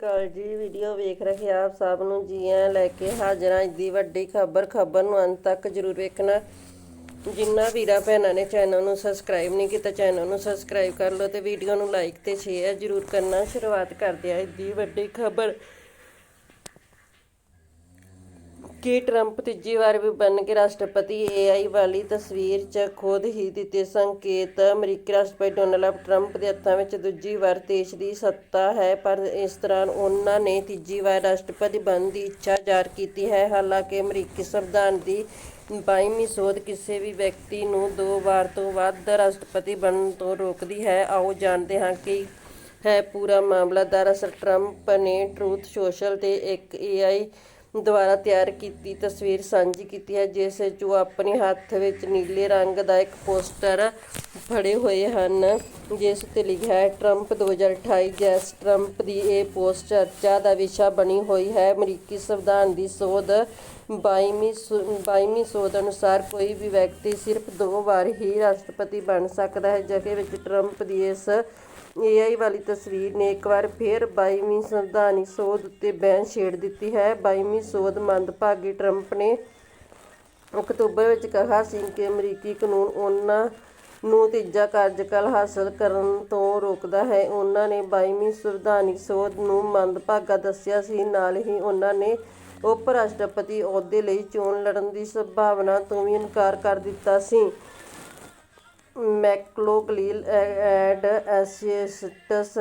ਕਾਲ ਜੀ ਵੀਡੀਓ ਵੇਖ ਰਹੇ ਆਪ ਸਭ ਨੂੰ ਜੀ ਆਇਆਂ ਲੈ ਕੇ ਹਾਜ਼ਰ ਹਾਂ। ਅੱਜ ਦੀ ਵੱਡੀ ਖਬਰ ਖਬਰ ਨੂੰ ਅੰਤ ਤੱਕ ਜਰੂਰ ਵੇਖਣਾ। ਜਿੰਨਾ ਵੀਰਾਂ ਭੈਣਾਂ ਨੇ ਚੈਨਲ ਨੂੰ ਸਬਸਕ੍ਰਾਈਬ ਨਹੀਂ ਕੀਤਾ ਚੈਨਲ ਨੂੰ ਸਬਸਕ੍ਰਾਈਬ ਕਰ ਲਓ ਤੇ ਵੀਡੀਓ ਨੂੰ ਲਾਈਕ ਤੇ ਸ਼ੇਅਰ ਜਰੂਰ ਕਰਨਾ। ਸ਼ੁਰੂਆਤ ਕਰਦੇ ਹਾਂ। ਅੱਜ ਦੀ ਵੱਡੀ ਖਬਰ ਕੀ ਟਰੰਪ ਤੀਜੀ ਵਾਰ ਵੀ ਬਣ ਕੇ ਰਾਸ਼ਟਰਪਤੀ ਏਆਈ ਵਾਲੀ ਤਸਵੀਰ 'ਚ ਖੁਦ ਹੀ ਦਿੱਤੇ ਸੰਕੇਤ। ਅਮਰੀਕੀ ਰਾਸ਼ਟਰਪਤੀ ਡੋਨਾਲਡ ਟਰੰਪ ਦੇ ਹੱਥਾਂ ਵਿੱਚ ਦੂਜੀ ਵਾਰ ਦੇਸ਼ ਦੀ ਸੱਤਾ ਹੈ, ਪਰ ਇਸ ਦੌਰਾਨ ਉਹਨਾਂ ਨੇ ਤੀਜੀ ਵਾਰ ਰਾਸ਼ਟਰਪਤੀ ਬਣਨ ਦੀ ਇੱਛਾ ਜ਼ਾਹਰ ਕੀਤੀ ਹੈ। ਹਾਲਾਂਕਿ ਅਮਰੀਕੀ ਸੰਵਿਧਾਨ ਦੀ 22ਵੀਂ ਸੋਧ ਕਿਸੇ ਵੀ ਵਿਅਕਤੀ ਨੂੰ ਦੋ ਵਾਰ ਤੋਂ ਵੱਧ ਰਾਸ਼ਟਰਪਤੀ ਬਣਨ ਤੋਂ ਰੋਕਦੀ ਹੈ। ਆਓ ਜਾਣਦੇ ਹਾਂ ਕਿ ਹੈ ਪੂਰਾ ਮਾਮਲਾ। ਦਰਅਸਲ ਟਰੰਪ ਨੇ ਟਰੂਥ ਸੋਸ਼ਲ ਤੇ ਇੱਕ ਏਆਈ ਦੁਆਰਾ ਤਿਆਰ ਕੀਤੀ, ਤਸਵੀਰ ਸਾਂਝੀ ਕੀਤੀ ਹੈ, ਜਿਸ ਵਿੱਚ ਉਹ ਆਪਣੇ ਹੱਥ ਵਿੱਚ ਨੀਲੇ ਰੰਗ ਦਾ ਇੱਕ ਪੋਸਟਰ ਫੜੇ ਹੋਏ ਹਨ, ਜਿਸ ਤੇ ਲਿਖਿਆ ਹੈ, ਟਰੰਪ 2028 ਜੈਸ ਟਰੰਪ ਦੀ ਇਹ ਪੋਸਟ ਚਰਚਾ ਦਾ ਵਿਸ਼ਾ ਬਣੀ ਹੋਈ ਹੈ। ਅਮਰੀਕੀ ਸੰਵਿਧਾਨ ਦੀ ਸੋਧ 22ਵੀਂ ਸੋ- 22ਵੀਂ ਸੋਧ ਅਨੁਸਾਰ ਕੋਈ ਵੀ ਵਿਅਕਤੀ ਸਿਰਫ ਦੋ ਵਾਰ ਹੀ ਰਾਸ਼ਟਰਪਤੀ ਬਣ ਸਕਦਾ ਹੈ ਜਗ੍ਹਾ ਵਿੱਚ ਟਰੰਪ ਦੀ ਇਸ ਏਆਈ ਵਾਲੀ ਤਸਵੀਰ ਨੇ ਇੱਕ ਵਾਰ ਫਿਰ 22ਵੀਂ ਸੰਵਿਧਾਨੀ ਸੋਧ ਉੱਤੇ ਬੈਨ ਛੇੜ ਦਿੱਤੀ ਹੈ। 22ਵੀਂ ਸੋਧ ਮੰਦਭਾਗੀ ਟਰੰਪ ਨੇ ਅਕਤੂਬਰ ਵਿੱਚ ਕਿਹਾ ਸੀ ਕਿ ਅਮਰੀਕੀ ਕਾਨੂੰਨ ਉਹਨਾਂ ਨੂੰ ਤੀਜਾ ਕਾਰਜਕਾਲ ਹਾਸਲ ਕਰਨ ਤੋਂ ਰੋਕਦਾ ਹੈ। ਉਹਨਾਂ ਨੇ 22ਵੀਂ ਸੰਵਿਧਾਨਿਕ ਸੋਧ ਨੂੰ ਮੰਦਭਾਗਾ ਦੱਸਿਆ ਸੀ। ਨਾਲ ਹੀ ਉਹਨਾਂ ਨੇ ਉਪ ਰਾਸ਼ਟਰਪਤੀ ਅਹੁਦੇ ਲਈ ਚੋਣ ਲੜਨ ਦੀ ਸੰਭਾਵਨਾ ਤੋਂ ਵੀ ਇਨਕਾਰ ਕਰ ਦਿੱਤਾ ਸੀ। ਮੈਕਲੋਗਲੀਲ ਐਂਡ ਐਸੋਸੀਏਟਸ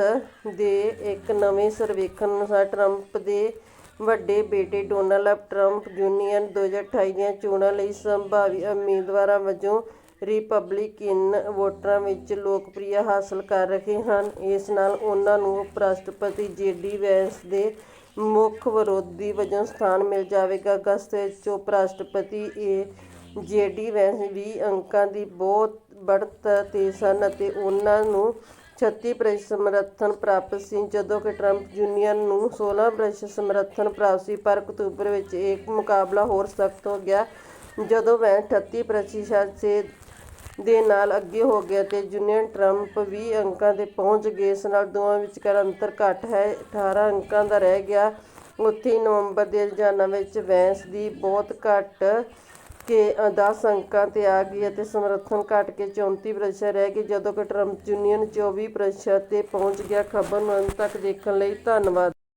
ਦੇ ਇੱਕ ਨਵੇਂ ਸਰਵੇਖਣ ਅਨੁਸਾਰ ਟਰੰਪ ਦੇ ਵੱਡੇ ਬੇਟੇ ਡੋਨਾਲਡ ਟਰੰਪ ਜੂਨੀਅਰ 2028 ਦੀਆਂ ਚੋਣਾਂ ਲਈ ਸੰਭਾਵੀ ਉਮੀਦਵਾਰਾਂ ਵਜੋਂ ਰਿਪਬਲਿਕਨ ਵੋਟਰਾਂ ਵਿੱਚ ਲੋਕਪ੍ਰਿਯਤਾ ਹਾਸਲ ਕਰ ਰਹੇ ਹਨ। ਇਸ ਨਾਲ ਉਹਨਾਂ ਨੂੰ ਉਪ ਰਾਸ਼ਟਰਪਤੀ ਜੇਡੀ ਵੈਂਸ ਦੇ ਮੁੱਖ ਵਿਰੋਧੀ ਵਜੋਂ ਸਥਾਨ ਮਿਲ ਜਾਵੇਗਾ। ਅਗਸਤ ਵਿੱਚ ਉਪ ਰਾਸ਼ਟਰਪਤੀ ਏ ਜੇਡੀ ਵੈਂਸ 20 ਅੰਕਾਂ ਦੀ ਬਹੁਤ ਬੜਤ ਤੇ ਸਨ ਅਤੇ ਉਹਨਾਂ ਨੂੰ 36% ਸਮਰਥਨ ਪ੍ਰਾਪਤ ਸੀ। ਜਦੋਂ ਕਿ ਟਰੰਪ ਜੂਨੀਅਰ ਨੂੰ 16% ਸਮਰਥਨ ਪ੍ਰਾਪਤ ਸੀ, ਪਰ ਅਕਤੂਬਰ ਵਿੱਚ ਇਹ ਮੁਕਾਬਲਾ ਹੋਰ ਸਖਤ ਹੋ ਗਿਆ। ਜਦੋਂ ਵੈਨ 38 ਪ੍ਰਤੀਸ਼ਤ ਸੇ ਦੇ ਨਾਲ ਅੱਗੇ ਹੋ ਗਿਆ ਤੇ ਜੂਨੀਅਰ ਟਰੰਪ 20 ਅੰਕਾਂ ਤੇ ਪਹੁੰਚ ਗਏ, ਇਸ ਨਾਲ ਦੋਵਾਂ ਵਿਚਕਾਰ ਅੰਤਰ ਘੱਟ ਹੈ। 18 ਅੰਕਾਂ ਦਾ ਰਹਿ ਗਿਆ। ਉੱਥੇ ਨਵੰਬਰ ਦੇ ਰੁਝਾਨਾਂ ਵਿੱਚ ਵੈਂਸ ਦੀ ਬਹੁਤ ਘੱਟ ਕੇ 10 ਅੰਕਾਂ ਤੇ ਆ ਗਈ ਅਤੇ ਸਮਰਥਨ ਘਟ ਕੇ 34% ਰਹਿ ਗਈ। ਜਦੋਂ ਕਿ ਟਰੰਪ ਜੂਨੀਅਰ 24% ਤੇ ਪਹੁੰਚ ਗਿਆ, ਖਬਰ ਨੂੰ ਅੰਤ ਤੱਕ ਦੇਖਣ ਲਈ ਧੰਨਵਾਦ।